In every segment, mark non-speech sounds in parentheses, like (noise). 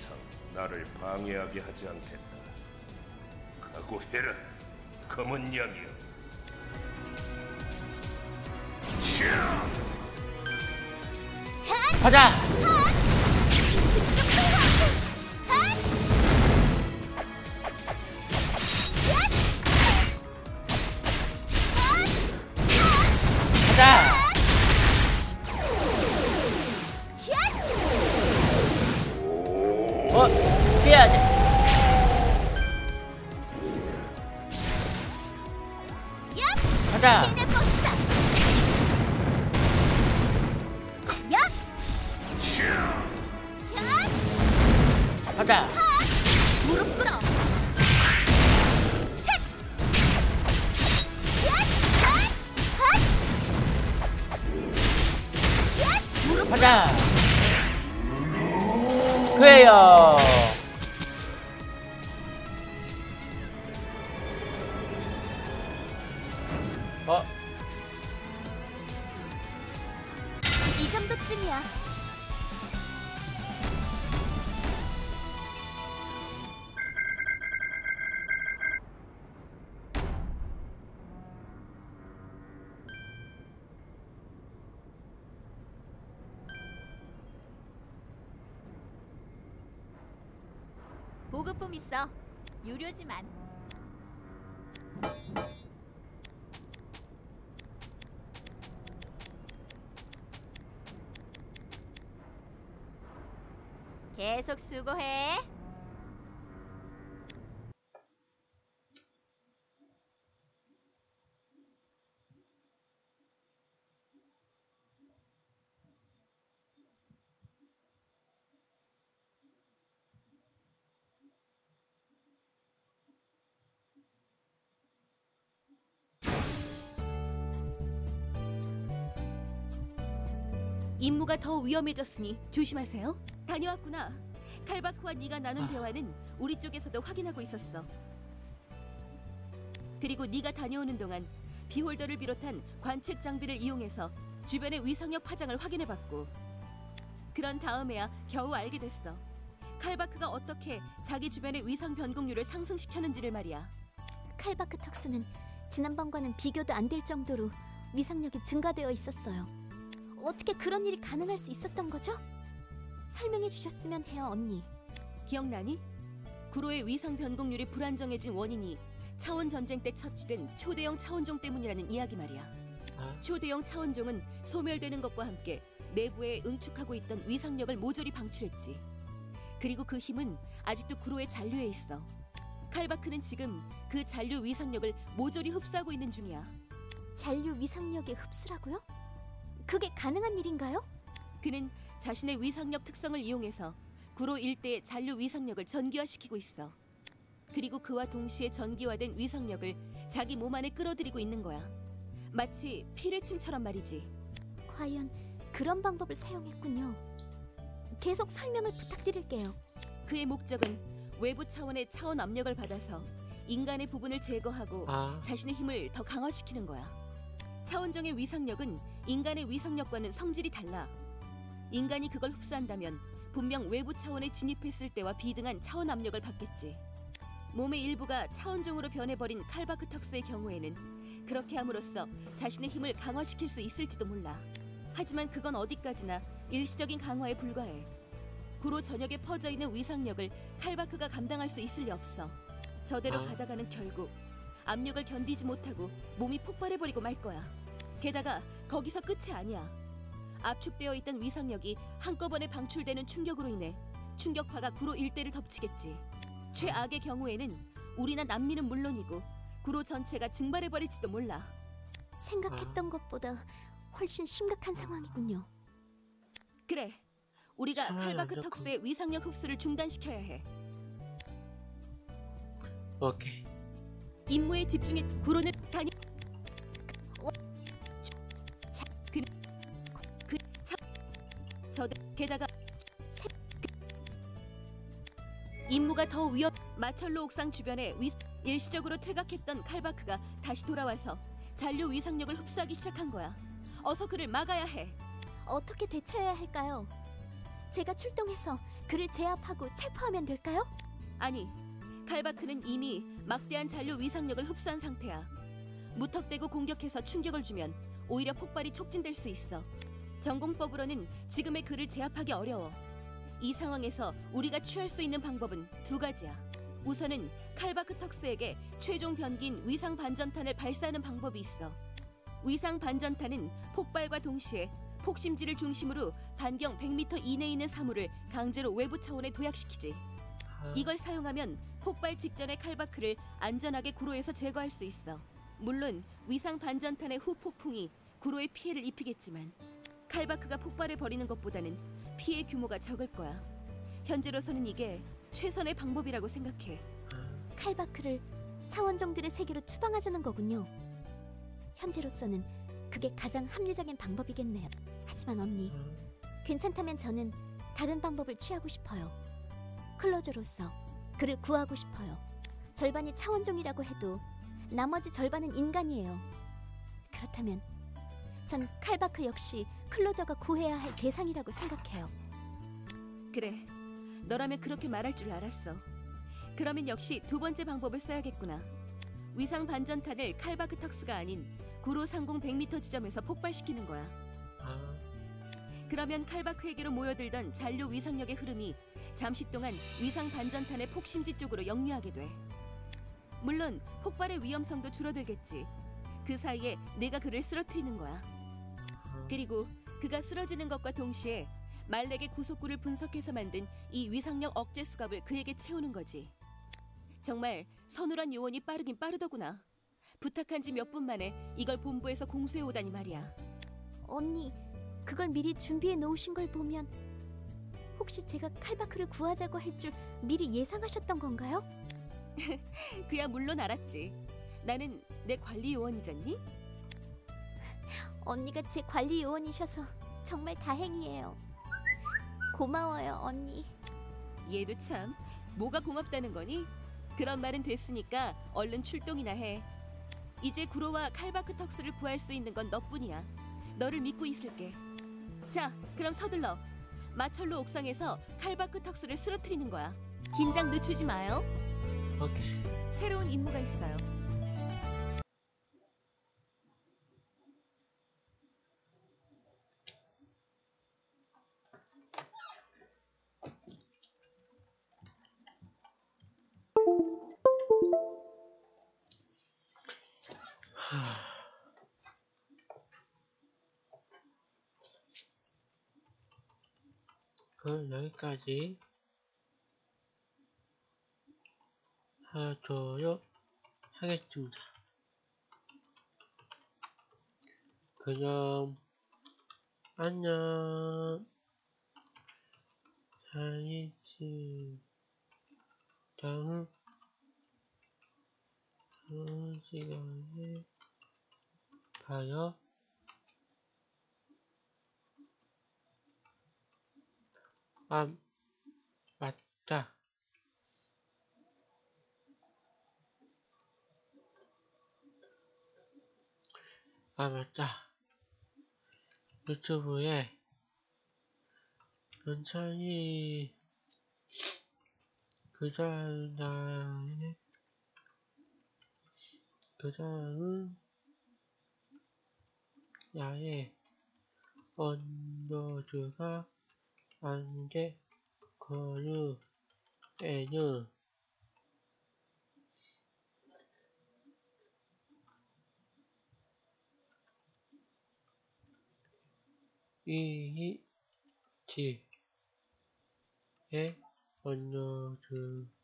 이상 나를 방해하게 하지 않겠다. 각오해라, 검은 양이여. 자, 가자. 집중 얏! 가자. 무릎 꿇어! 가자. 그래요. 어, 이 정도쯤이야. 보급품 있어. 유료지만. 계속 수고해. 임무가 더 위험해졌으니 조심하세요. 다녀왔구나. 칼바크와 네가 나눈 대화는 우리 쪽에서도 확인하고 있었어. 그리고 네가 다녀오는 동안 비홀더를 비롯한 관측 장비를 이용해서 주변의 위상력 파장을 확인해봤고 그런 다음에야 겨우 알게 됐어. 칼바크가 어떻게 자기 주변의 위상 변곡률을 상승시켰는지를 말이야. 칼바크 턱스는 지난번과는 비교도 안 될 정도로 위상력이 증가되어 있었어요. 어떻게 그런 일이 가능할 수 있었던 거죠? 설명해 주셨으면 해요, 언니. 기억나니? 구로의 위상 변곡률이 불안정해진 원인이 차원 전쟁 때 처치된 초대형 차원종 때문이라는 이야기 말이야. 아, 초대형 차원종은 소멸되는 것과 함께 내부에 응축하고 있던 위상력을 모조리 방출했지. 그리고 그 힘은 아직도 구로의 잔류에 있어. 칼바크는 지금 그 잔류 위상력을 모조리 흡수하고 있는 중이야. 잔류 위상력의 흡수라고요? 그게 가능한 일인가요? 그는 자신의 위상력 특성을 이용해서 구로 일대의 잔류 위상력을 전기화시키고 있어. 그리고 그와 동시에 전기화된 위상력을 자기 몸 안에 끌어들이고 있는 거야. 마치 피뢰침처럼 말이지. 과연 그런 방법을 사용했군요. 계속 설명을 부탁드릴게요. 그의 목적은 외부 차원의 차원 압력을 받아서 인간의 부분을 제거하고 아, 자신의 힘을 더 강화시키는 거야. 차원정의 위상력은 인간의 위상력과는 성질이 달라. 인간이 그걸 흡수한다면 분명 외부 차원에 진입했을 때와 비등한 차원 압력을 받겠지. 몸의 일부가 차원종으로 변해버린 칼바크턱스의 경우에는 그렇게 함으로써 자신의 힘을 강화시킬 수 있을지도 몰라. 하지만 그건 어디까지나 일시적인 강화에 불과해. 구로 전역에 퍼져 있는 위상력을 칼바크가 감당할 수 있을 리 없어. 저대로 아. 가다가는 결국 압력을 견디지 못하고 몸이 폭발해버리고 말 거야. 게다가 거기서 끝이 아니야. 압축되어 있던 위상력이 한꺼번에 방출되는 충격으로 인해 충격파가 구로 일대를 덮치겠지. 최악의 경우에는 우리나 난민은 물론이고 구로 전체가 증발해버릴지도 몰라. 생각했던 것보다 훨씬 심각한 상황이군요. 그래, 우리가 상황이 안 칼바크 좋군. 턱스의 위상력 흡수를 중단시켜야 해. 오케이. 임무에 집중해 구로는 다니. 저, 게다가 임무가 더 위험. 마철로 옥상 주변에 위, 일시적으로 퇴각했던 칼바크가 다시 돌아와서 잔류 위상력을 흡수하기 시작한 거야. 어서 그를 막아야 해. 어떻게 대처해야 할까요? 제가 출동해서 그를 제압하고 체포하면 될까요? 아니, 칼바크는 이미 막대한 잔류 위상력을 흡수한 상태야. 무턱대고 공격해서 충격을 주면 오히려 폭발이 촉진될 수 있어. 전공법으로는 지금의 그를 제압하기 어려워. 이 상황에서 우리가 취할 수 있는 방법은 두 가지야. 우선은 칼바크 턱스에게 최종 변기인 위상 반전탄을 발사하는 방법이 있어. 위상 반전탄은 폭발과 동시에 폭심지를 중심으로 반경 100m 이내에 있는 사물을 강제로 외부 차원에 도약시키지. 아, 이걸 사용하면 폭발 직전의 칼바크를 안전하게 구로에서 제거할 수 있어. 물론 위상 반전탄의 후 폭풍이 구로에 피해를 입히겠지만 칼바크가 폭발해 버리는 것보다는 피해 규모가 적을 거야. 현재로서는 이게 최선의 방법이라고 생각해. 아, 칼바크를 차원종들의 세계로 추방하자는 거군요. 현재로서는 그게 가장 합리적인 방법이겠네요. 하지만 언니, 아, 괜찮다면 저는 다른 방법을 취하고 싶어요. 클로저로서 그를 구하고 싶어요. 절반이 차원종이라고 해도 나머지 절반은 인간이에요. 그렇다면 전 칼바크 역시 클로저가 구해야 할 대상이라고 생각해요. 그래. 너라면 그렇게 말할 줄 알았어. 그러면 역시 두 번째 방법을 써야겠구나. 위상 반전탄을 칼바크 턱스가 아닌 구로 상공 100m 지점에서 폭발시키는 거야. 아, 그러면 칼바크에게로 모여들던 잔류 위상력의 흐름이 잠시 동안 위상 반전탄의 폭심지 쪽으로 역류하게 돼. 물론 폭발의 위험성도 줄어들겠지. 그 사이에 내가 그를 쓰러뜨리는 거야. 아, 그리고 그가 쓰러지는 것과 동시에 말렉의 구속구를 분석해서 만든 이 위상력 억제 수갑을 그에게 채우는 거지. 정말 서늘한 요원이 빠르긴 빠르더구나. 부탁한 지 몇 분 만에 이걸 본부에서 공수해 오다니 말이야. 언니, 그걸 미리 준비해 놓으신 걸 보면 혹시 제가 칼바크를 구하자고 할 줄 미리 예상하셨던 건가요? (laughs) 그야 물론 알았지. 나는 내 관리 요원이잖니? 언니가 제 관리 요원이셔서 정말 다행이에요. 고마워요, 언니. 얘도 참 뭐가 고맙다는 거니? 그런 말은 됐으니까 얼른 출동이나 해. 이제 구로와 칼바크 턱스를 구할 수 있는 건 너뿐이야. 너를 믿고 있을게. 자, 그럼 서둘러. 마철로 옥상에서 칼바크 턱스를 쓰러뜨리는 거야. 긴장 늦추지 마요. 오케이. 새로운 임무가 있어요. 그럼 여기까지 하도록 하겠습니다. 그럼 안녕 잘있지 다음 다음 시간에 봐요. 아, 맞다. 아, 맞다. 유튜브에 연찬이 그 다음에 그 다음은 야의 언더드가 안개 거르에는 이지에 언더드가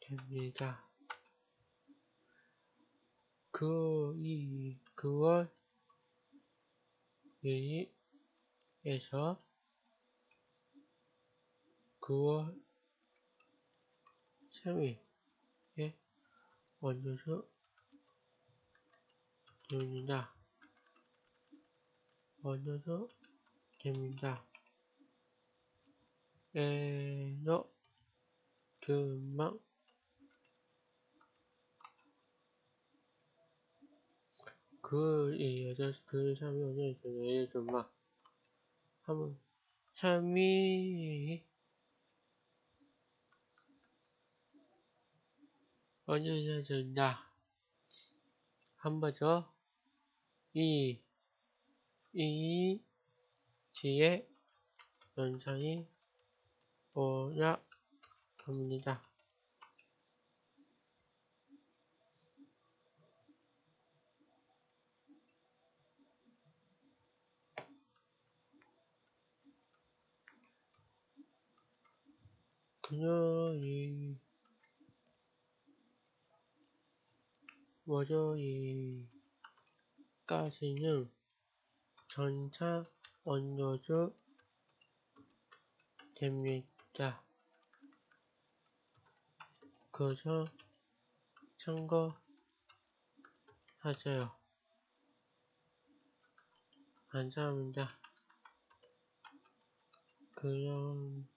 됩니다. 그, 이, 9월 1일 에서 9월 3일에 원주수 됩니다. 원주수 됩니다. 에너 금방 그, 이 여자, 그 사람이 오늘 저녁에 좀 막, 한번 참이. 언제든다 한번 더, 이, 이, 지의 연산이 오락합니다. 그녀의 월요일까지는 전차 얹어도 됩니다. 그저 참고하세요. 감사합니다. 그럼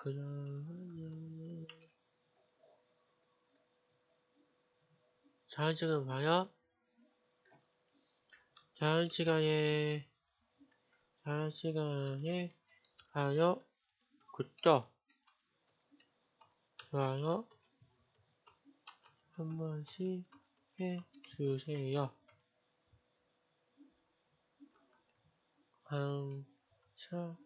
그럼 자연 시간 봐요. 자연 시간에 자연 시간에 봐요. 그쵸? 좋아요 한 번씩 해주세요. 감사합니다.